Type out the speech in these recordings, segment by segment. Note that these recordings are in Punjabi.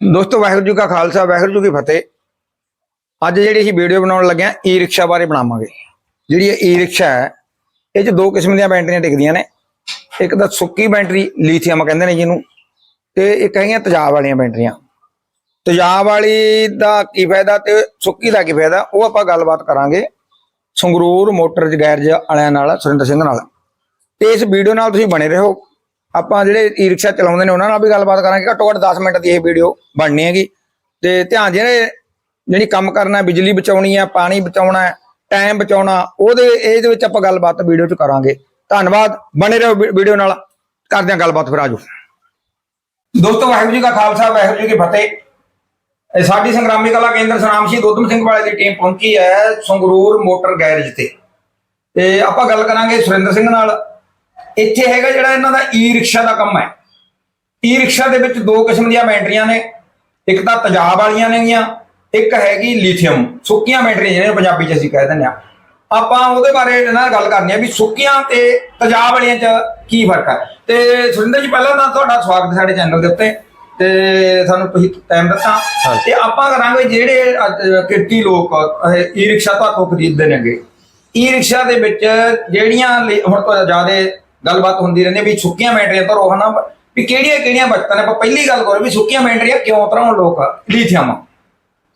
ਦੋਸਤੋ, ਵਾਹਿਗੁਰੂ ਜੀ ਕਾ ਖਾਲਸਾ, ਵਾਹਿਗੁਰੂ ਜੀ ਕੀ ਫਤਿਹ। ਅੱਜ ਜਿਹੜੀ ਅਸੀਂ ਵੀਡੀਓ ਬਣਾਉਣ ਲੱਗਿਆ ਈ ਰਿਕਸ਼ਾ ਬਾਰੇ ਬਣਾਵਾਂਗੇ। ਜਿਹੜੀ ਇਹ ਈ ਰਿਕਸ਼ਾ ਹੈ, ਇਹ 'ਚ ਦੋ ਕਿਸਮ ਦੀਆਂ ਬੈਟਰੀਆਂ ਟਿਕਦੀਆਂ ਨੇ। ਇੱਕ ਤਾਂ ਸੁੱਕੀ ਬੈਟਰੀ, ਲੀਥੀਅਮ ਕਹਿੰਦੇ ਨੇ ਜਿਹਨੂੰ, ਤੇ ਇੱਕ ਹੈਗੀਆਂ ਤੇਜ਼ਾਬ ਵਾਲੀਆਂ ਬੈਟਰੀਆਂ। ਤੇਜ਼ਾਬ ਵਾਲੀ ਦਾ ਕੀ ਫਾਇਦਾ ਤੇ ਸੁੱਕੀ ਦਾ ਕੀ ਫਾਇਦਾ, ਉਹ ਆਪਾਂ ਗੱਲਬਾਤ ਕਰਾਂਗੇ ਸੰਗਰੂਰ ਮੋਟਰਜ਼ ਗੈਰਜ ਵਾਲਿਆਂ ਨਾਲ, ਸੁਰਿੰਦਰ ਸਿੰਘ ਨਾਲ। ਤੇ ਇਸ ਵੀਡੀਓ ਨਾਲ ਤੁਸੀਂ ਬਣੇ ਰਹੋ। ਆਪਾਂ ਜਿਹੜੇ ਈ ਰਿਕਸ਼ਾ ਚਲਾਉਂਦੇ ਨੇ, ਉਹਨਾਂ ਨਾਲ ਵੀ ਗੱਲਬਾਤ ਕਰਾਂਗੇ। ਘੱਟੋ ਘੱਟ 10 ਮਿੰਟ ਦੀ ਇਹ ਵੀਡੀਓ ਬਣਨੀ ਹੈਗੀ। ਤੇ ਧਿਆਨ ਜਿਹੜੇ ਜਿਹੜੀ ਕੰਮ ਕਰਨਾ ਬਿਜਲੀ ਬਚਾਉਣੀ ਹੈ, ਪਾਣੀ ਬਚਾਉਣਾ ਹੈ ਟਾਈਮ ਬਚਾਉਣਾ, ਉਹਦੇ ਇਹਦੇ ਵਿੱਚ ਆਪਾਂ ਗੱਲਬਾਤ ਵੀਡੀਓ 'ਚ ਕਰਾਂਗੇ। ਧੰਨਵਾਦ। ਬਣੇ ਰਹੋ ਵੀ- ਵੀਡੀਓ ਨਾਲ। ਕਰਦੇ ਹਾਂ ਗੱਲਬਾਤ ਫਿਰ, ਆਜੋ। ਦੋਸਤੋ, ਵਾਹਿਗੁਰੂ ਜੀ ਕਾ ਖਾਲਸਾ, ਵਾਹਿਗੁਰੂ ਜੀ ਕੀ ਫਤਿਹ। ਸਾਡੀ ਸੰਗਰਾਮੀ ਕਲਾ ਕੇਂਦਰ ਸਨਾਮ ਸ਼ਹੀਦ ਉਧਮ ਸਿੰਘ ਵਾਲੇ ਦੀ ਟੀਮ ਪਹੁੰਚੀ ਹੈ ਸੰਗਰੂਰ ਮੋਟਰ ਗੈਰੇਜ ਤੇ। ਤੇ ਆਪਾਂ ਗੱਲ ਕਰਾਂਗੇ ਸੁਰਿੰਦਰ ਸਿੰਘ ਨਾਲ। ਇੱਥੇ ਹੈਗਾ ਜਿਹੜਾ ਇਹਨਾਂ ਦਾ ਈ ਰਿਕਸ਼ਾ ਦਾ ਕੰਮ ਹੈ। ਈ ਰਿਕਸ਼ਾ ਦੇ ਵਿੱਚ ਦੋ ਕਿਸਮ ਦੀਆਂ ਬੈਟਰੀਆਂ ਨੇ। ਇੱਕ ਤਾਂ ਤੇਜ਼ਾਬ ਵਾਲੀਆਂ ਨੇਗੀਆਂ ਇੱਕ ਹੈਗੀ ਲਿਥੀਅਮ। ਸੁੱਕੀਆਂ ਬੈਟਰੀਆਂ ਜਿਹੜੀਆਂ ਪੰਜਾਬੀ ਚ ਅਸੀਂ ਕਹਿ ਦਿੰਦੇ ਆ ਆਪਾਂ ਉਹਦੇ ਬਾਰੇ ਇਹਨਾਂ ਨਾਲ ਗੱਲ ਕਰਨੀ ਆ ਵੀ ਸੁੱਕੀਆਂ ਤੇ ਤੇਜ਼ਾਬ ਵਾਲੀਆਂ ਚ ਕੀ ਫ਼ਰਕ ਹੈ। ਤੇ ਸੁਰਿੰਦਰ ਜੀ ਪਹਿਲਾਂ ਤਾਂ ਤੁਹਾਡਾ ਸਵਾਗਤ ਹੈ ਸਾਡੇ ਚੈਨਲ ਦੇ ਉੱਤੇ। ਤੇ ਸਾਨੂੰ ਤੁਸੀਂ ਟਾਈਮ ਦਿੱਤਾ। ਤੇ ਆਪਾਂ ਕਰਾਂਗੇ ਜਿਹੜੇ ਕਿਰਤੀ ਲੋਕ ਈ ਰਿਕਸ਼ਾ ਤੋਂ ਖਰੀਦਦੇ ਨੇਗੇ। ਈ ਰਿਕਸ਼ਾ ਦੇ ਵਿੱਚ ਜਿਹੜੀਆਂ ਹੁਣ ਤੋਂ ਜ਼ਿਆਦਾ ਗੱਲਬਾਤ ਹੁੰਦੀ ਰਹਿੰਦੀ ਵੀ ਸੁੱਕੀਆਂ ਬੈਟਰੀਆਂ ਤੋਂ ਰੋਹਣਾ ਵੀ ਕਿਹੜੀਆਂ ਕਿਹੜੀਆਂ ਬਚਤਾਂ ਨੇ ਆਪਾਂ ਪਹਿਲੀ ਗੱਲ ਕਰੋ ਵੀ ਸੁੱਕੀਆਂ ਬੈਟਰੀਆਂ ਕਿਉਂ ਤਰਾਉਣ ਲੋਕ ਲੀਥੀਅਮ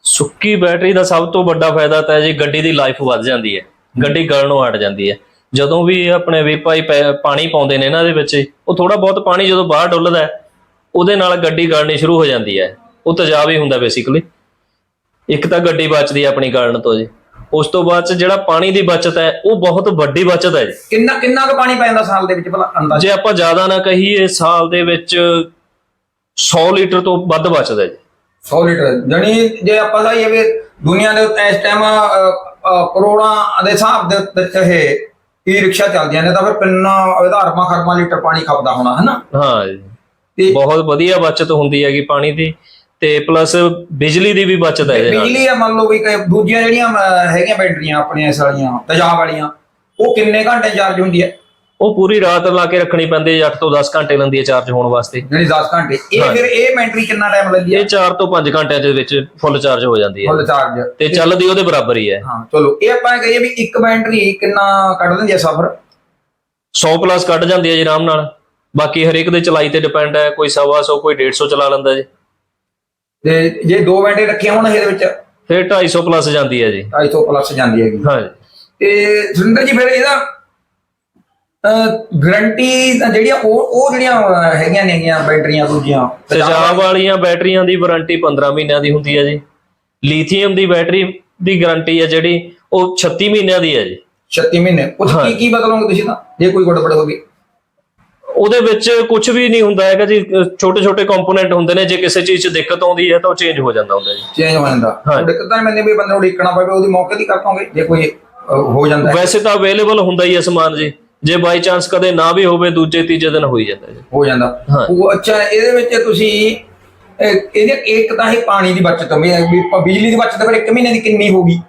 ਸੁੱਕੀ ਬੈਟਰੀ ਦਾ ਸਭ ਤੋਂ ਵੱਡਾ ਫਾਇਦਾ ਤਾਂ ਹੈ ਜੀ, ਗੱਡੀ ਦੀ ਲਾਈਫ ਵੱਧ ਜਾਂਦੀ ਹੈ। ਗੱਡੀ ਗਲਣੋਂ ਹਟ ਜਾਂਦੀ ਹੈ। ਜਦੋਂ ਵੀ ਆਪਣੇ ਵੀ ਭਾਈ ਪਾਣੀ ਪਾਉਂਦੇ ਨੇ ਇਹਨਾਂ ਦੇ ਵਿੱਚ, ਉਹ ਥੋੜਾ ਬਹੁਤ ਪਾਣੀ ਜਦੋਂ ਬਾਹਰ ਡੁੱਲਦਾ ਉਹਦੇ ਨਾਲ ਗੱਡੀ ਗਲਣੀ ਸ਼ੁਰੂ ਹੋ ਜਾਂਦੀ ਹੈ। ਉਹ ਤੇਜ਼ਾਬ ਹੀ ਹੁੰਦਾ ਬੇਸਿਕਲੀ ਇੱਕ ਤਾਂ ਗੱਡੀ ਬਚਦੀ ਹੈ ਆਪਣੀ ਗਲਣ ਤੋਂ ਜੀ। ਉਸ ਤੋਂ ਬਾਅਦ ਚ ਜਿਹੜਾ ਪਾਣੀ ਦੀ ਬਚਤ ਹੈ ਉਹ ਬਹੁਤ ਵੱਡੀ ਬਚਤ ਹੈ ਜੀ। ਕਿੰਨਾ ਕਿੰਨਾ ਕੁ ਪਾਣੀ ਪੈ ਜਾਂਦਾ ਸਾਲ ਦੇ ਵਿੱਚ ਭਲਾ ਅੰਦਾਜ਼ਾ? ਜੇ ਆਪਾਂ ਜ਼ਿਆਦਾ ਨਾ ਕਹੀਏ ਸਾਲ ਦੇ ਵਿੱਚ 100 ਲੀਟਰ ਤੋਂ ਵੱਧ ਬਚਦਾ ਜੀ। 100 ਲੀਟਰ। ਜਣੀ ਜੇ ਆਪਾਂ ਦਾ ਇਹ ਵੀ ਦੁਨੀਆ ਦੇ ਉੱਤੇ ਇਸ ਟਾਈਮ ਕਰੋੜਾਂ ਦੇ ਹਿਸਾਬ ਦੇ ਵਿੱਚ ਇਹ ਈ ਰਿਕਸ਼ਾ ਚੱਲਦੀਆਂ ਨੇ ਤਾਂ ਫਿਰ ਇਹਦਾ ਅਰਬਾਂ ਖਰਬਾਂ ਲੀਟਰ ਪਾਣੀ ਖਪਦਾ ਹੋਣਾ ਹੈ ਨਾ ਹਾਂ ਜੀ। ਬਹੁਤ ਵਧੀਆ ਬਚਤ ਹੁੰਦੀ ਹੈਗੀ ਪਾਣੀ ਦੀ। ਤੇ ਪਲੱਸ ਬਿਜਲੀ ਦੀ ਵੀ ਬਚਤ ਹੈ ਇਹਦੇ ਨਾਲ। ਬਿਜਲੀ ਆ ਮੰਨ ਲਓ ਵੀ ਕਿ ਦੂਜੀਆਂ ਜਿਹੜੀਆਂ ਹੈਗੀਆਂ ਬੈਟਰੀਆਂ ਆਪਣੀਆਂ ਇਸ ਵਾਲੀਆਂ ਤੇਜ਼ਾਬ ਵਾਲੀਆਂ ਉਹ ਕਿੰਨੇ ਘੰਟੇ ਚਾਰਜ ਹੁੰਦੀ ਹੈ? ਉਹ ਪੂਰੀ ਰਾਤ ਲਾ ਕੇ ਰੱਖਣੀ ਪੈਂਦੀ ਹੈ 8 ਤੋਂ 10 ਘੰਟੇ ਲੈਂਦੀ ਹੈ ਚਾਰਜ ਹੋਣ ਵਾਸਤੇ। ਜਿਹੜੀ 10 ਘੰਟੇ ਇਹ। ਫਿਰ ਇਹ ਬੈਟਰੀ ਕਿੰਨਾ ਟਾਈਮ ਲੈਂਦੀ ਹੈ ਇਹ 4 ਤੋਂ 5 ਘੰਟਿਆਂ ਦੇ ਵਿੱਚ ਫੁੱਲ ਚਾਰਜ ਹੋ ਜਾਂਦੀ ਹੈ। ਫੁੱਲ ਚਾਰਜ ਤੇ ਚੱਲਦੀ ਉਹਦੇ ਬਰਾਬਰ ਹੀ ਹੈ। ਹਾਂ ਚਲੋ ਇਹ ਆਪਾਂ ਕਹੀਏ ਵੀ ਇੱਕ ਬੈਟਰੀ ਕਿੰਨਾ ਕੱਢ ਦਿੰਦੀ ਹੈ ਸਫ਼ਰ? 100 ਪਲੱਸ ਕੱਢ ਜਾਂਦੀ ਹੈ ਜੀ ਆਰਾਮ ਨਾਲ। ਬਾਕੀ ਹਰੇਕ ਦੇ ਚਲਾਈ ਤੇ ਡਿਪੈਂਡ ਹੈ ਕੋਈ 100 ਕੋਈ 150 ਚਲਾ ਲੈਂਦਾ ਜੀ। ਤੇ ਜੇ ਦੋ ਬੈਟਰੀ ਰੱਖੀਆਂ ਹੋਣ ਇਹਦੇ ਵਿੱਚ ਫਿਰ 250 ਪਲੱਸ ਜਾਂਦੀ ਹੈ ਜੀ। 250 ਪਲੱਸ ਜਾਂਦੀ ਹੈਗੀ ਹਾਂ ਜੀ। ਤੇ ਸੁਰਿੰਦਰ ਜੀ ਫਿਰ ਇਹਦਾ ਗਰੰਟੀ ਜਿਹੜੀਆਂ ਉਹ ਉਹ ਜਿਹੜੀਆਂ ਹੈਗੀਆਂ ਨੇਗੀਆਂ ਬੈਟਰੀਆਂ ਦੂਜੀਆਂ ਤੇਜ਼ਾਬ ਵਾਲੀਆਂ। ਬੈਟਰੀਆਂ ਦੀ ਵਾਰੰਟੀ 15 ਮਹੀਨਿਆਂ ਦੀ ਹੁੰਦੀ ਹੈ ਜੀ। ਲੀਥੀਅਮ ਦੀ ਬੈਟਰੀ ਦੀ ਗਾਰੰਟੀ ਹੈ ਜਿਹੜੀ ਉਹ 36 ਮਹੀਨਿਆਂ ਦੀ ਹੈ ਜੀ। 36 ਮਹੀਨੇ। ਕੁਝ ਕੀ ਕੀ ਬਦਲੋਗੇ ਤੁਸੀਂ ਤਾਂ ਜੇ ਕੋਈ ਗੜਬੜ ਹੋ ਗਈ? ਉਹਦੇ ਵਿੱਚ ਕੁਝ ਵੀ ਨਹੀਂ ਹੁੰਦਾ ਹੈਗਾ ਜੀ ਛੋਟੇ ਛੋਟੇ ਕੰਪੋਨੈਂਟ ਹੁੰਦੇ ਨੇ ਜੇ ਕਿਸੇ ਚੀਜ਼ 'ਚ ਦਿੱਕਤ ਆਉਂਦੀ ਹੈ ਤਾਂ ਉਹ ਚੇਂਜ ਹੋ ਜਾਂਦਾ ਹੁੰਦਾ ਜੀ। ਚੇਂਜ ਹੋ ਜਾਂਦਾ। ਹਾਂ। ਦਿੱਕਤ ਤਾਂ ਮੈਨੇ ਵੀ ਬੰਦੇ ਨੂੰ ਉਡੀਕਣਾ ਪਵੇ ਉਹਦੀ ਮੌਕੇ ਦੀ ਕਰ ਪਾਉਂਗੇ ਜੇ ਕੋਈ ਹੋ ਜਾਂਦਾ ਹੈ, ਵੈਸੇ ਤਾਂ ਅਵੇਲੇਬਲ ਹੁੰਦਾ ਹੀ ਹੈ ਸਮਾਨ ਜੀ। ਜੇ ਬਾਈ ਚਾਂਸ ਕਦੇ ਨਾ ਵੀ ਹੋਵੇ ਦੂਜੇ ਤੀਜੇ ਦਿਨ ਹੋ ਹੀ ਜਾਂਦਾ ਜੀ। ਹੋ ਜਾਂਦਾ। ਹਾਂ। ਉਹ ਅੱਛਾ ਇਹਦੇ ਵਿੱਚ ਤੁਸੀਂ ਇਹ- ਇਹਦੇ ਇੱਕ ਤਾਂ ਇਹ ਪਾਣੀ ਦੀ ਬਚਤ ਵੀ ਹੈ, ਵੀ ਪ- ਬਿਜਲੀ ਦੀ ਬਚਤ ਫਿਰ ਇੱਕ ਮਹੀਨੇ ਦੀ ਕਿੰਨੀ ਹੋਗੀ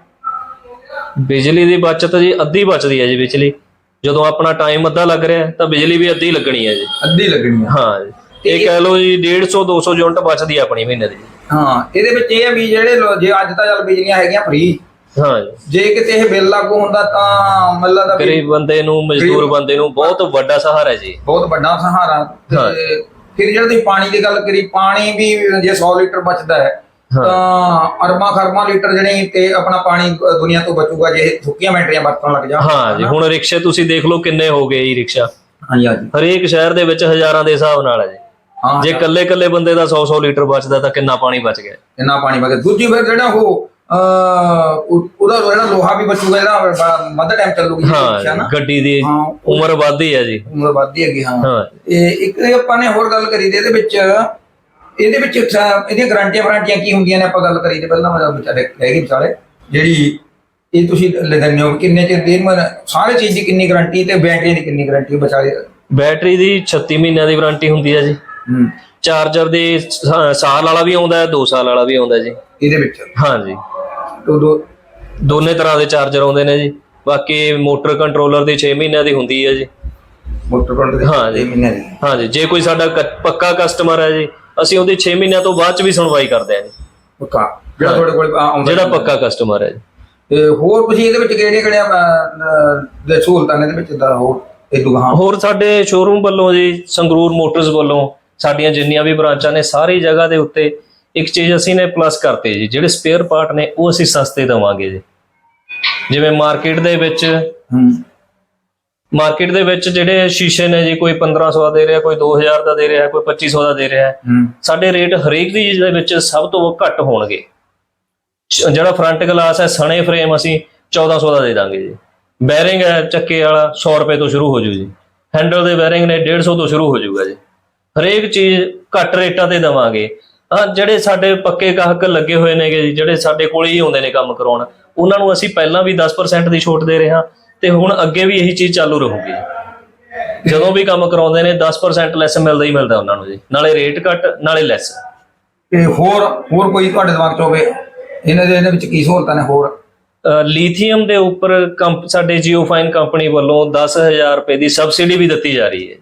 ਬਿਜਲੀ ਦੀ ਬਚਤ ਜੀ ਅੱਧੀ ਬਚਦੀ ਹੈ ਜੀ ਬਿਜਲੀ। ਜਦੋਂ ਆਪਣਾ ਟਾਈਮ ਅੱਧਾ ਲੱਗ ਰਿਹਾ ਹੈ, ਤਾਂ ਬਿਜਲੀ ਵੀ ਅੱਧੀ ਲੱਗਣੀ ਹੈ ਜੀ। ਅੱਧੀ ਲੱਗਣੀ ਆ ਹਾਂ ਜੀ। ਇਹ ਕਹਿ ਲਓ ਜੀ 150 200 ਯੂਨਿਟ ਬਚਦੀ ਹੈ ਆਪਣੀ ਮਹੀਨੇ ਦੀ। ਹਾਂ ਇਹਦੇ ਵਿੱਚ ਇਹ ਆ ਵੀ ਜਿਹੜੇ ਲੋ- ਜੇ ਅੱਜ ਤਾਂ ਚੱਲ ਬਿਜਲੀਆਂ ਹੈਗੀਆਂ ਫ੍ਰੀ ਹਾਂ ਜੀ। ਜੇ ਕਿਤੇ ਇਹ ਬਿੱਲ ਲਾਗੂ ਹੁੰਦਾ ਤਾਂ ਮੱਲਾ ਦਾ ਵੀ ਗਰੀਬ ਬੰਦੇ ਨੂੰ ਮਜ਼ਦੂਰ ਬੰਦੇ ਨੂੰ ਬਹੁਤ ਵੱਡਾ ਸਹਾਰਾ ਹੈ ਜੀ। ਬਹੁਤ ਵੱਡਾ ਸਹਾਰਾ। ਤੇ ਫਿਰ ਤੁਸੀਂ ਪਾਣੀ ਦੀ ਗੱਲ ਕਰੀ ਪਾਣੀ ਵੀ ਜੇ 100 ਲੀਟਰ ਬਚਦਾ ਹਾਂ। ਤਾਂ ਅਰਬਾਂ ਖਰਬਾਂ ਲੀਟਰ ਜਿਹੜੀ ਤੇ ਆਪਣਾ ਪਾਣੀ ਦੁਨੀਆ ਤੋਂ ਬਚੂਗਾ ਜੇ ਇਹ ਸੁੱਕੀਆਂ ਬੈਟਰੀਆਂ ਵਰਤਣ ਲੱਗ ਜਾਣ। ਹਾਂ ਜੀ ਹੁਣ ਰਿਕਸ਼ੇ ਤੁਸੀਂ ਦੇਖ ਲਓ ਕਿੰਨੇ ਹੋ ਗਏ ਜੀ ਰਿਕਸ਼ਾ। ਹਾਂਜੀ ਹਾਂਜੀ। ਹਰੇਕ ਸ਼ਹਿਰ ਦੇ ਵਿੱਚ ਹਜ਼ਾਰਾਂ ਦੇ ਹਿਸਾਬ ਨਾਲ ਹੈ ਜੀ। ਹਾਂ ਜੇ ਇਕੱਲੇ ਇਕੱਲੇ ਬੰਦੇ ਦਾ 100 100 ਲੀਟਰ ਬਚਦਾ ਤਾਂ ਕਿੰਨਾ ਪਾਣੀ ਬਚ ਗਿਆ। ਇੰਨਾ ਪਾਣੀ ਵਗੇ ਦੂਜੀ ਫਿਰ ਜਿਹੜਾ ਉਹ ਉਹਦਾ ਜਿਹੜਾ ਲੋਹਾ ਵੀ ਬਚੂਗਾ ਜਿਹੜਾ ਵੱਧ ਟਾਈਮ ਚੱਲੂਗੀ ਹਾਂ ਗੱਡੀ ਦੀ ਉਮਰ ਵੱਧਦੀ ਹੈ ਜੀ। ਉਮਰ ਵੱਧਦੀ ਹੈਗੀ ਹਾਂ। ਇਹ ਇੱਕ ਆਪਾਂ ਨੇ ਹੋਰ ਗੱਲ ਕਰੀ ਤੇ ਇਹਦੇ ਵਿੱਚ ਇਹਦੇ ਵਿੱਚ ਇਹਦੀਆਂ ਗਾਰੰਟੀਆਂ ਵਾਰੰਟੀਆਂ ਕੀ ਹੁੰਦੀਆਂ ਨੇ? ਆਪਾਂ ਗੱਲ ਕਰੀ ਤੇ ਪਹਿਲਾਂ ਮੈਂ ਵਿਚਾਰੇ ਹੈਗੀ ਵਿਚਾਰੇ ਜਿਹੜੀ ਇਹ ਤੁਸੀਂ ਲੈ ਦਿੰਦੇ ਹੋ ਕਿੰਨੇ ਚਿਰ ਦੇਰ ਮਨ ਸਾਰੇ ਚੀਜ਼ ਦੀ ਕਿੰਨੀ ਗਾਰੰਟੀ ਤੇ ਬੈਟਰੀ ਦੀ ਕਿੰਨੀ ਗਾਰੰਟੀ ਵਿਚਾਰੇ ਬੈਟਰੀ ਦੀ 36 ਮਹੀਨਿਆਂ ਦੀ ਵਾਰੰਟੀ ਹੁੰਦੀ ਹੈ ਜੀ। ਹੂੰ। ਚਾਰਜਰ ਦੀ ਸਾਲ ਵਾਲਾ ਵੀ ਆਉਂਦਾ ਹੈ 2 ਸਾਲ ਵਾਲਾ ਵੀ ਆਉਂਦਾ ਜੀ। ਇਹਦੇ ਵਿੱਚ? ਹਾਂ ਜੀ। ਦੋਨੇ ਤਰ੍ਹਾਂ ਦੇ ਚਾਰਜਰ ਆਉਂਦੇ ਨੇ ਜੀ। ਬਾਕੀ ਮੋਟਰ ਕੰਟਰੋਲਰ ਦੀ 6 ਮਹੀਨਿਆਂ ਦੀ ਹੁੰਦੀ ਹੈ ਜੀ। ਮੋਟਰ ਕੰਟਰੋਲ ਦੇ ਹਾਂ ਜੀ। ਛੇ ਮਹੀਨੇ ਦੀ। ਹਾਂ ਜੀ। ਜੇ ਕੋਈ ਸਾਡਾ ਪੱਕਾ ਕਸਟਮਰ ਹੈ ਜੀ ਅਸੀਂ ਉਹਦੀ 6 ਮਹੀਨਿਆਂ ਤੋਂ ਬਾਅਦ ਚ ਵੀ ਸੁਣਵਾਈ ਕਰਦੇ ਹਾਂ ਜੀ। ਪੱਕਾ। ਜਿਹੜਾ ਤੁਹਾਡੇ ਕੋਲ ਆ- ਆਉਂਦਾ ਜਿਹੜਾ ਪੱਕਾ ਕਸਟਮਰ ਹੈ ਜੀ। ਤੇ ਹੋਰ ਤੁਸੀਂ ਇਹਦੇ ਵਿੱਚ ਕਿਹੜੇ ਕਿਹੜੇ ਦੇ ਸਹੂਲਤਾਂ ਨੇ ਇਹਦੇ ਵਿੱਚ ਦਾ ਹੋਰ ਇਹ ਦੁਕਾਨ? ਹੋਰ ਸਾਡੇ ਸ਼ੋਰੂਮ ਵੱਲੋਂ ਜੀ ਸੰਗਰੂਰ ਮੋਟਰਸ ਵੱਲੋਂ ਸਾਡੀਆਂ ਜਿੰਨੀਆਂ ਵੀ ਬ੍ਰਾਂਚਾਂ ਨੇ ਸਾਰੀ ਜਗ੍ਹਾ ਦੇ ਉੱਤੇ ਇੱਕ ਚੀਜ਼ ਅਸੀਂ ਨੇ ਪਲੱਸ ਕਰਤੇ ਜੀ। ਜਿਹੜੇ ਸਪੇਅਰ ਪਾਰਟ ਨੇ ਉਹ ਅਸੀਂ ਸਸਤੇ ਦੇਵਾਂਗੇ ਜੀ। ਜਿਵੇਂ ਮਾਰਕੀਟ ਦੇ ਵਿੱਚ ਹੂੰ। ਮਾਰਕੀਟ ਦੇ ਵਿੱਚ ਜਿਹੜੇ ਸ਼ੀਸ਼ੇ ਨੇ ਜੀ ਕੋਈ 1500 ਦਾ ਦੇ ਰਿਹਾ ਕੋਈ 2000 ਦਾ ਦੇ ਰਿਹਾ ਕੋਈ 2500 ਦਾ ਦੇ ਰਿਹਾ ਸਾਡੇ ਰੇਟ ਹਰੇਕ ਦੀ ਚੀਜ਼ ਦੇ ਵਿੱਚ ਸਭ ਤੋਂ ਘੱਟ ਹੋਣਗੇ। ਜਿਹੜਾ ਫਰੰਟ ਗਲਾਸ ਹੈ ਸਣੇ ਫਰੇਮ ਅਸੀਂ 1400 ਦਾ ਦੇ ਦਾਂਗੇ ਜੀ। ਬੈਰਿੰਗ ਹੈ ਚੱਕੇ ਵਾਲਾ 100 ਰੁਪਏ ਤੋਂ ਸ਼ੁਰੂ ਹੋ ਜੂ ਜੀ। ਹੈਂਡਲ ਦੇ ਬੈਰਿੰਗ ਨੇ 150 ਤੋਂ ਸ਼ੁਰੂ ਹੋ ਜਾਊਗਾ ਜੀ। ਹਰੇਕ ਚੀਜ਼ ਘੱਟ ਰੇਟਾਂ ਤੇ ਦੇਵਾਂਗੇ। ਹਾਂ ਜਿਹੜੇ ਸਾਡੇ ਪੱਕੇ ਗਾਹਕ ਲੱਗੇ ਹੋਏ ਨੇਗੇ ਜੀ ਜਿਹੜੇ ਸਾਡੇ ਕੋਲ ਹੀ ਆਉਂਦੇ ਨੇ ਕੰਮ ਕਰਾਉਣ ਉਹਨਾਂ ਨੂੰ ਅਸੀਂ ਪਹਿਲਾਂ ਵੀ 10% ਦੀ ਛੋਟ ਦੇ ਰਹੇ ਹਾਂ। ਤੇ ਹੁਣ ਅੱਗੇ ਵੀ ਇਹੀ ਚੀਜ਼ ਚਾਲੂ ਰਹੂਗੀ। ਜਦੋਂ ਵੀ ਕੰਮ ਕਰਾਉਂਦੇ ਨੇ 10% ਲੈਸ ਮਿਲਦਾ ਹੀ ਮਿਲਦਾ ਉਹਨਾਂ ਨੂੰ ਜੀ। ਨਾਲੇ ਰੇਟ ਘੱਟ ਨਾਲੇ ਲੈਸ ਤੇ ਹੋਰ ਹੋਰ ਕੋਈ ਤੁਹਾਡੇ ਦਿਮਾਗ 'ਚ ਹੋਵੇ? ਇਹਨਾਂ ਦੇ ਇਹਨਾਂ ਵਿੱਚ ਕੀ ਸਹੂਲਤਾਂ ਨੇ ਹੋਰ? ਲੀਥੀਅਮ ਦੇ ਉੱਪਰ ਸਾਡੇ ਜੀਓਫਾਈਨ ਕੰਪਨੀ ਵੱਲੋਂ 10000 ਰੁਪਏ ਦੀ ਸਬਸਿਡੀ ਵੀ ਦਿੱਤੀ ਜਾ ਰਹੀ ਹੈ।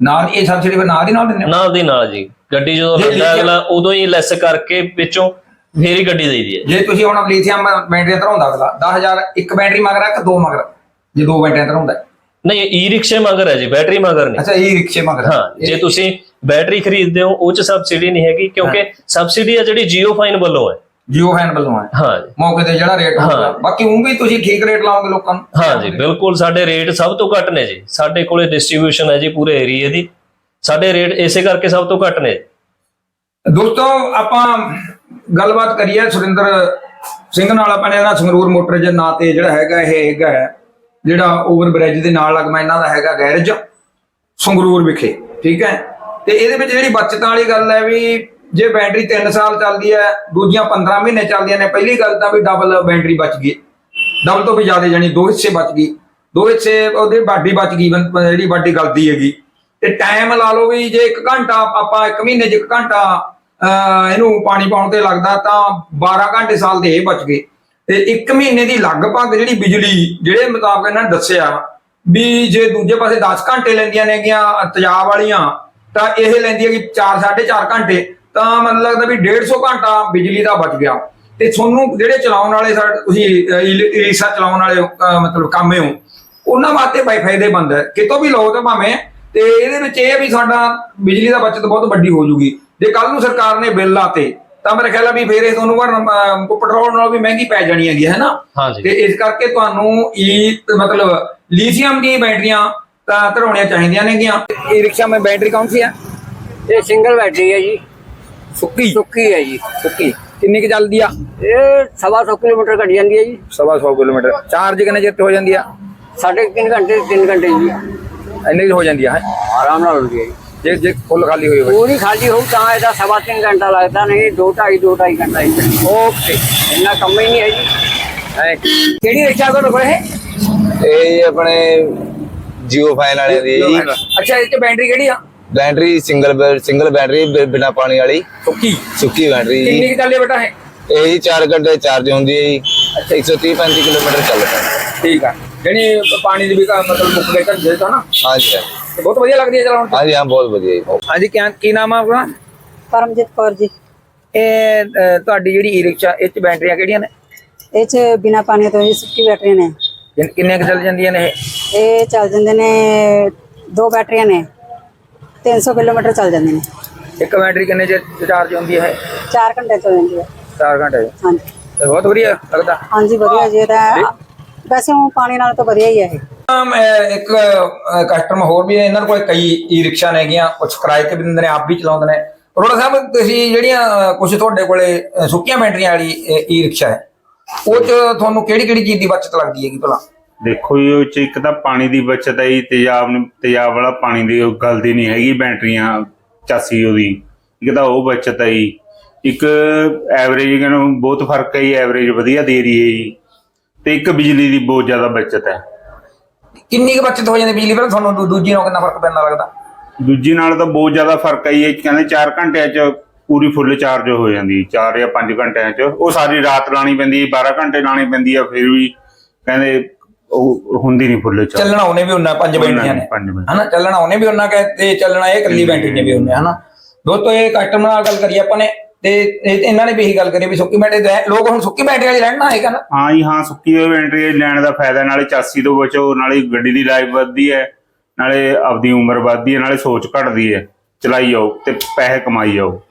ਨਾਲ ਇਹ ਸਬਸਿਡੀ ਨਾਲ ਦੀ ਨਾਲ ਦਿੰਦੇ? ਨਾਲ ਦੀ ਨਾਲ ਜੀ। ਗੱਡੀ ਜਦੋਂ ਲੈਂਦਾ ਅਗਲਾ ਉਦੋਂ ਹੀ ਲੈਸ ਕਰਕੇ ਵਿੱਚੋਂ ਫੇਰ ਹੀ ਗੱਡੀ ਦੇਈਦੀ ਹੈ। ਜੇ ਤੁਸੀਂ ਹੁਣ ਲੀਥੀਅਮ ਬੈਟਰੀ ਧਰਾਉਂਦਾ ਅਗਲਾ 10000 ਇੱਕ ਬੈਟਰੀ ਮਗਰ ਕਿ ਦੋ ਮਗਰ? ਜੇ ਦੋ ਬੈਟਰੀਆਂ ਧਰਾਉਂਦਾ ਹੈ? ਨਹੀਂ ਈ ਰਿਕਸ਼ੇ ਮਗਰ ਹੈ ਜੀ ਬੈਟਰੀ ਮਗਰ ਨਹੀਂ। ਅੱਛਾ ਇਹ ਰਿਕਸ਼ੇ ਮਗਰ ਹੈ। ਜੇ ਤੁਸੀਂ ਬੈਟਰੀ ਖਰੀਦਦੇ ਹੋ ਉਹ ਚ ਸਬਸਿਡੀ ਨਹੀਂ ਹੈਗੀ ਕਿਉਂਕਿ ਸਬਸਿਡੀ ਹੈ ਜਿਹੜੀ ਜੀਓਫਾਈਨ ਵੱਲੋਂ ਹੈ। ਜੀਓ ਫੈਨ ਵੱਲੋਂ ਹੈ। ਹਾਂ ਜੀ। ਮੌਕੇ ਤੇ ਜਿਹੜਾ ਰੇਟ ਹੋਊਗਾ। ਬਾਕੀ ਉਹ ਵੀ ਤੁਸੀਂ ਠੀਕ ਰੇਟ ਲਾਓਗੇ ਲੋਕਾਂ ਨੂੰ। ਹਾਂ ਜੀ ਬਿਲਕੁਲ ਸਾਡੇ ਰੇਟ ਸਭ ਤੋਂ ਘੱਟ ਨੇ ਜੀ। ਸਾਡੇ ਕੋਲੇ ਡਿਸਟ੍ਰੀਬਿਊਸ਼ਨ ਹੈ ਜੀ ਪੂਰੇ ਏਰੀਏ ਦੀ। ਸਾਡੇ ਰੇਟ ਇਸੇ ਕਰਕੇ ਸਭ ਤੋਂ ਘੱਟ ਨੇ। ਦੋਸਤੋ ਆਪਾਂ ਗੱਲਬਾਤ ਕਰੀਏ ਸੁਰਿੰਦਰ ਸਿੰਘ ਨਾਲ। ਆਪਾਂ ਨੇ ਇਹਦਾ ਸੰਗਰੂਰ ਮੋਟਰ ਦੇ ਨਾਂ ਤੇ ਜਿਹੜਾ ਹੈਗਾ ਇਹ ਹੈਗਾ ਹੈ, ਜਿਹੜਾ ਓਵਰ ਬ੍ਰਿਜ ਦੇ ਨਾਲ ਲੱਗਦਾ ਇਹਨਾਂ ਦਾ ਹੈਗਾ ਗੈਰੇਜ ਸੰਗਰੂਰ ਵਿਖੇ ਠੀਕ ਹੈ? ਤੇ ਇਹਦੇ ਵਿੱਚ ਜਿਹੜੀ ਬਚਤ ਵਾਲੀ ਗੱਲ ਹੈ ਵੀ ਜੇ ਬੈਟਰੀ 3 ਸਾਲ ਚੱਲਦੀ ਹੈ ਦੂਜੀਆਂ 15 ਮਹੀਨੇ ਚੱਲਦੀਆਂ ਨੇ ਪਹਿਲੀ ਗੱਲ ਤਾਂ ਵੀ ਡਬਲ ਬੈਟਰੀ ਬਚ ਗਈ। ਡਬਲ ਤੋਂ ਵੀ ਜ਼ਿਆਦਾ ਜਾਨੀ ਦੋ ਹਿੱਸੇ ਬਚ ਗਈ। ਦੋ ਹਿੱਸੇ ਉਹਦੇ ਬਾਡੀ ਬਚ ਗਈ ਜਿਹੜੀ ਬਾਡੀ ਗਲਦੀ ਹੈਗੀ। ਤੇ ਟਾਈਮ ਲਾ ਲਓ ਵੀ ਜੇ 1 ਘੰਟਾ ਆਪਾਂ 1 ਮਹੀਨੇ 'ਚ 1 ਘੰਟਾ ਅਹ, ਇਹਨੂੰ ਪਾਣੀ ਪਾਉਣ ਤੇ ਲੱਗਦਾ ਤਾਂ 12 ਘੰਟੇ ਸਾਲ ਦੇ ਇਹ ਬਚ ਗਏ। ਤੇ 1 ਮਹੀਨੇ ਦੀ ਲਗਭਗ ਜਿਹੜੀ ਬਿਜਲੀ, ਜਿਹੜੇ ਮੁਤਾਬਕ ਇਹਨਾਂ ਨੇ ਦੱਸਿਆ ਵੀ ਜੇ ਦੂਜੇ ਪਾਸੇ 10 ਘੰਟੇ ਲੈਂਦੀਆਂ ਨੇਗੀਆਂ ਤੇਜ਼ਾਬ ਵਾਲੀਆਂ, ਤਾਂ ਇਹ ਲੈਂਦੀ ਹੈਗੀ 4 4.5 ਘੰਟੇ, ਤਾਂ ਮੈਨੂੰ ਲੱਗਦਾ ਵੀ 150 ਘੰਟਾ ਬਿਜਲੀ ਦਾ ਬਚ ਗਿਆ। ਤੇ ਤੁਹਾਨੂੰ ਜਿਹੜੇ ਚਲਾਉਣ ਵਾਲੇ ਸਾਡੇ ਤੁਸੀਂ ਈਸਾ ਚਲਾਉਣ ਵਾਲੇ ਮਤਲਬ ਕੰਮੇ ਹੋ, ਉਹਨਾਂ ਵਾਸਤੇ ਵਾਈਫਾਈ ਦੇ ਬੰਦ ਹੈ। ਕਿਤੋਂ ਵੀ ਲਓ ਤਾਂ ਭਾਵੇਂ, ਤੇ ਇਹਦੇ ਵਿੱਚ ਇਹ ਵੀ ਸਾਡਾ ਬਿਜਲੀ ਦਾ ਬਚਤ ਬਹੁਤ ਵੱਡੀ ਹੋ ਜੂਗੀ। ਜੇ ਕੱਲ ਨੂੰ ਸਰਕਾਰ ਨੇ ਬਿੱਲ ਲਾਤੇ ਤਾਂ ਮੇਰੇ ਖਿਆਲ ਆ ਵੀ ਫਿਰ ਇਹ ਤੁਹਾਨੂੰ ਘਰ ਪੈਟਰੋਲ ਨਾਲ ਵੀ ਮਹਿੰਗੀ ਪੈ ਜਾਣੀ ਹੈਗੀ ਹੈ ਤੇ ਇਸ ਕਰਕੇ ਤੁਹਾਨੂੰ ਈ ਮਤਲਬ ਲੀਥੀਅਮ ਦੀ ਬੈਟਰੀਆਂ ਤਾਂ ਧਰਾਉਣੀਆਂ ਚਾਹੀਦੀਆਂ ਨੇਗੀਆਂ ਈ ਰਿਕਸ਼ਾ ਮੇ ਬੈਟਰੀ ਕੌਣ ਸੀ ਹੈ ਇਹ ਸਿੰਗਲ ਬੈਟਰੀ ਹੈ ਜੀ। ਸੁੱਕੀ? ਸੁੱਕੀ ਹੈ ਜੀ। ਸੁੱਕੀ। ਕਿੰਨੀ ਕਿ ਚੱਲਦੀ ਆ? ਇਹ 1.5 ਕਿਲੋਮੀਟਰ ਘੱਟ ਜਾਂਦੀ ਹੈ ਜੀ। 1.5 ਕਿਲੋਮੀਟਰ। ਚਾਰਜ ਕਿੰਨੇ ਚਿਰ ਹੋ ਜਾਂਦੀ ਆ? 3.5 ਘੰਟੇ 3 ਘੰਟੇ ਜੀ। ਇੰਨੇ ਹੋ ਜਾਂਦੀ ਆ ਆਰਾਮ ਨਾਲ ਹੁੰਦੀ ਹੈ ਜੀ। ਜੇ ਜੇ ਫੁੱਲ ਖਾਲੀ ਹੋਈ ਹੋਵੇ ਪੂਰੀ ਖਾਲੀ ਹੋਊ ਤਾਂ ਇਹਦਾ ਸਵਾ ਤਿੰਨ ਘੰਟਾ ਲੱਗਦਾ ਨਹੀਂ ਦੋ ਢਾਈ ਦੋ ਢਾਈ ਘੰਟਾ ਹੀ। ਓਕੇ। ਇੰਨਾ ਕੰਮ ਹੀ ਨਹੀਂ ਹੈ ਜੀ। ਕਿਹੜੀ ਰਿਕਸ਼ਾ ਤੁਹਾਡੇ ਕੋਲ ਇਹ? ਇਹ ਆਪਣੇ ਜੀਓ ਫਾਈਨ ਵਾਲਿਆਂ ਦੀ ਜੀ। ਅੱਛਾ ਇਹ ਚ ਬੈਟਰੀ ਕਿਹੜੀ ਆ? ਬੈਟਰੀ ਸਿੰਗਲ ਸਿੰਗਲ ਬੈਟਰੀ ਬਿਨਾਂ ਪਾਣੀ ਵਾਲੀ। ਸੁੱਕੀ? ਸੁੱਕੀ ਬੈਟਰੀ ਕਿੰਨੀ ਕੁ ਚੱਲੇ ਬੇਟਾ ਇਹ? ਇਹ ਜੀ 4 ਘੰਟੇ ਚਾਰਜ ਹੁੰਦੀ ਹੈ ਜੀ। 130 35 ਕਿਲੋਮੀਟਰ ਚੱਲਦਾ। ਠੀਕ ਆ। ਜਿਹੜੀ ਪਾਣੀ ਦੀ ਵੀ ਮਤਲਬ ਮੁੱਕ ਗਏ ਘੰਟੇ ਤਾਂ ਨਾ? ਹਾਂਜੀ ਹਾਂ। ਤੇ ਬਹੁਤ ਵਧੀਆ ਲੱਗਦੀ ਹੈ ਚਲਾਉਣ ਚ। ਹਾਂਜੀ ਹਾਂ ਬਹੁਤ ਵਧੀਆ ਜੀ। ਹਾਂਜੀ ਕੀ ਕੀ ਨਾਮ ਆ ਆਪਣਾ? ਪਰਮਜੀਤ ਕੌਰ ਜੀ। ਇਹ ਅ, ਤੁਹਾਡੀ ਜਿਹੜੀ ਈ ਰਿਕਸ਼ਾ ਇਹ ਚ ਬੈਟਰੀਆਂ ਕਿਹੜੀਆਂ ਨੇ? ਇਹ ਚ ਬਿਨਾ ਪਾਣੀ ਤੋਂ ਹੀ ਸੁੱਕੀ ਬੈਟਰੀ ਨੇ। ਕਿੰਨ- ਕਿੰਨੀਆਂ ਕੁ ਚੱਲ ਜਾਂਦੀਆਂ ਨੇ ਇਹ? ਇਹ ਚੱਲ ਜਾਂਦੇ ਨੇ ਦੋ ਬੈਟਰੀਆਂ ਨੇ। 300 ਕਿਲੋਮੀਟਰ ਚੱਲ ਜਾਂਦੇ ਨੇ। ਇੱਕ ਬੈਟਰੀ ਕਿੰਨੇ ਚਿਰ ਚਾਰਜ ਹੁੰਦੀ ਹੈ 4 ਘੰਟੇ ਚੱਲ ਜਾਂਦੀ ਹੈ। 4 ਘੰਟੇ ਹਾਂਜੀ। ਤੇ ਬਹੁਤ ਵਧੀਆ ਲੱਗਦਾ। ਹਾਂਜੀ ਵਧੀਆ ਜੀ ਇਹ ਤਾਂ ਵੈਸੇ ਉਹ ਪਾਣੀ ਨਾਲ ਤਾਂ ਵਧੀਆ ਹੀ ਹੈ। ਇਹ ਇੱਕ ਕਸਟਮਰ ਹੋਰ ਵੀ ਇਹਨਾਂ ਕੋਲ ਕਈ ਈ ਰਿਕਸ਼ਾ ਨੇਗੀਆਂ ਕੁਝ ਕਿਰਾਏ ਤੇ ਵੀ ਦਿੰਦੇ ਨੇ, ਆਪ ਵੀ ਚਲਾਉਂਦੇ ਨੇ। ਰੋੜਾ ਸਾਹਿਬ, ਤੁਸੀਂ ਜਿਹੜੀਆਂ ਕੁਝ ਤੁਹਾਡੇ ਕੋਲੇ ਸੁੱਕੀਆਂ ਬੈਟਰੀਆਂ ਵਾਲੀ ਈ ਰਿਕਸ਼ਾ ਹੈ, ਉਹ ਚ ਤੁਹਾਨੂੰ ਕਿਹੜੀ ਕਿਹੜੀ ਚੀਜ਼ ਦੀ ਬਚਤ ਲੱਗਦੀ ਹੈਗੀ ਭਲਾ? ਦੇਖੋ ਜੀ, ਉਹ ਚ ਇੱਕ ਤਾਂ ਪਾਣੀ ਦੀ ਬਚਤ ਹੈ ਜੀ, ਤੇਜ਼ਾਬ ਤੇਜ਼ਾਬ ਵਾਲਾ ਪਾਣੀ ਦੀ ਉਹ ਗਲਦੀ ਨਹੀਂ ਹੈਗੀ ਬੈਟਰੀਆਂ, ਚਾਸੀ ਉਹਦੀ। ਇੱਕ ਤਾਂ ਉਹ ਬਚਤ ਹੈ ਜੀ। ਇੱਕ ਐਵਰੇਜ ਨੂੰ ਬਹੁਤ ਫ਼ਰਕ ਹੈ ਜੀ, ਐਵਰੇਜ ਵਧੀਆ ਦੇ ਰਹੀ ਹੈ ਜੀ। ਤੇ ਇੱਕ ਬਿਜਲੀ ਦੀ ਬਹੁਤ ਜ਼ਿਆਦਾ ਬਚਤ ਹੈ। ਕਿੰਨੀ ਕੁ ਬਚਤ ਹੋ ਜਾਂਦੀ ਬਿਜਲੀ ਬਿੱਲ? ਤੁਹਾਨੂੰ ਦੂ- ਦੂਜੀ ਨਾਲ ਕਿੰਨਾ ਫ਼ਰਕ ਪੈਂਦਾ ਲੱਗਦਾ? ਦੂਜੀ ਨਾਲ ਤਾਂ ਬਹੁਤ ਜ਼ਿਆਦਾ ਫ਼ਰਕ ਹੈ ਜੀ ਇਹ ਕਹਿੰਦੇ 4 ਘੰਟਿਆਂ 'ਚ ਪੂਰੀ ਫੁੱਲ ਚਾਰਜ ਹੋ ਜਾਂਦੀ 4 ਜਾਂ 5 ਘੰਟਿਆਂ 'ਚ। ਉਹ ਸਾਰੀ ਰਾਤ ਲਾਣੀ ਪੈਂਦੀ ਹੈ 12 ਘੰਟੇ ਲਾਣੀ ਪੈਂਦੀ ਹੈ ਫਿਰ ਵੀ ਕਹਿੰਦੇ ਉਹ ਹੁੰਦੀ ਨਹੀਂ ਫੁੱਲ ਚਾਰਜ। ਚੱਲਣਾ ਉਹਨੇ ਵੀ ਉਹਨਾਂ ਪੰਜ ਬੈਟਰੀਆਂ ਨੇ। ਮਿੰਟ। ਹਨਾ ਚੱਲਣਾ ਉਹਨੇ ਵੀ ਉਹਨਾਂ ਕਹੇ ਤੇ ਚੱਲਣਾ ਇਹ ਇਕੱਲੀ ਬੈਟਰੀ ਨੇ ਵੀ ਉਹਨੇ ਹਨਾ। ਦੋਸਤੋ ਇਹ ਕਸਟਮਰ ਨਾਲ ਗੱਲ ਕਰੀ ਆਪਾਂ ਨੇ। ਤੇ ਇਹ- ਇਹਨਾਂ ਨੇ ਵੀ ਇਹੀ ਗੱਲ ਕਰੀ ਵੀ ਸੁੱਕੀ ਬੈਟਰੀ ਲੈ- ਲੋਕ ਹੁਣ ਸੁੱਕੀ ਬੈਟਰੀ ਵਾਲੀ ਲੈਣ ਨਾ ਹੈਗਾ ਨਾ। ਹਾਂ ਜੀ, ਹਾਂ, ਸੁੱਕੀ ਹੋਈ ਬੈਟਰੀ ਲੈਣ ਦਾ ਫਾਇਦਾ, ਨਾਲੇ ਚਾਸੀ ਤੋਂ ਬਚੋ, ਨਾਲੇ ਗੱਡੀ ਦੀ ਲਾਈਫ ਵੱਧਦੀ ਹੈ, ਨਾਲੇ ਆਪਦੀ ਉਮਰ ਵੱਧਦੀ ਹੈ, ਨਾਲੇ ਸੋਚ ਘਟਦੀ ਹੈ। ਚਲਾਈ ਜਾਓ ਤੇ ਪੈਸੇ ਕਮਾਈ ਜਾਓ।